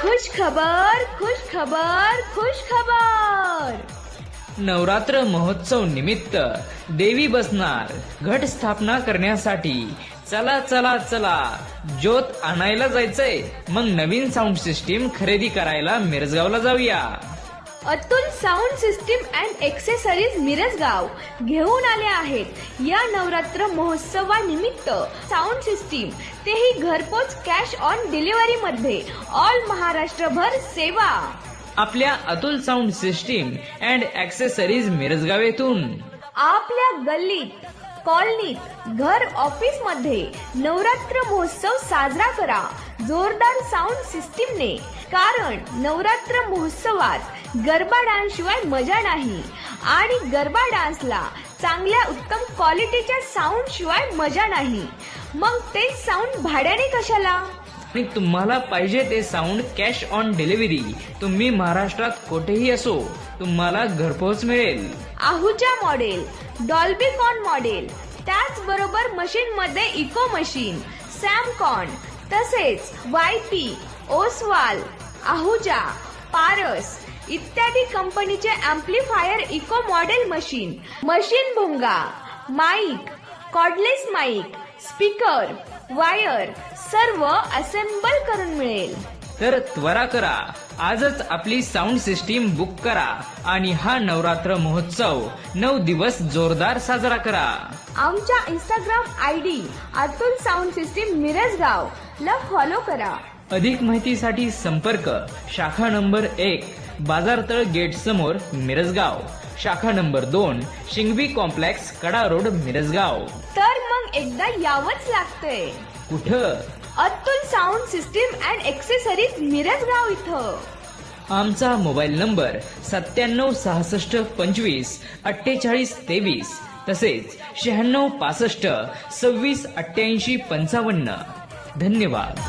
खुश खबर खुश खबर खुश खबर. नवरात्र महोत्सव निमित्त देवी बसणार घट स्थापना करण्यासाठी चला चला चला ज्योत आणायला जायचंय. मग नवीन साऊंड सिस्टीम खरेदी करायला मिरजगावला जाऊया. Atul sound system and accessories Mirajgaon घेऊन आले आहेत. या नवरात्र महोत्सवानिमित्त साऊंड सिस्टीम तेही घरपोच कॅश ऑन डिलिव्हरी मध्ये. ऑल महाराष्ट्रभर सेवा. आपल्या Atul sound system and accessories Mirajgaon येथून. आपल्या गल्लीत कॉलनीत घर ऑफिसमध्ये नवरात्र महोत्सव साजरा करा. जोरदार साऊंड सिस्टीमने कारण नवरात्र महोत्सवात गरबा डान्स शिवाय मजा नाही. आणि गरबा डान्सला चांगल्या उत्तम क्वालिटीच्या साऊंड शिवाय मजा नाही. मग ते साऊंड भाड्याने कशाला? आणि तुम्हाला पाहिजे ते साऊंड कॅश ऑन डिलिव्हरी तुम्ही महाराष्ट्रात कुठेही असो तुम्हाला घरपोच मिळेल. आहूजा मॉडेल डॉल्बीकॉन मॉडेल त्याचबरोबर मशीन मध्ये इको मशीन सॅमकॉन तसेच वाय पी ओसवाल आहूजा पारस इत्यादी कंपनीचे amplifier echo model machine machine भोंगा mic cordless mic speaker wire सर्व असेंबल करून मिळेल. तर त्वरा करा. आजच आपली साऊंड सिस्टीम बुक करा आणि हा नवरात्र महोत्सव नऊ दिवस जोरदार साजरा करा. आमच्या Instagram I D Atul sound system Mirajgaon. ला फॉलो करा. अधिक माहितीसाठी संपर्क शाखा नंबर एक बाजारतळ गेट समोर मिरजगाव. शाखा नंबर दोन शिंगवी कॉम्प्लेक्स कडा रोड मिरजगाव. तर मग एकदा यावंच लागतंय. कुठं? Atul sound system and accessories Mirajgaon इथं. आमचा मोबाईल नंबर सत्त्याण्णव सहासष्ट पंचवीस अठ्ठेचाळीस तेवीस तसेच शहाण्णव पासष्ट सव्वीस अठ्ठ्याऐंशी पंचावन्न. धन्यवाद.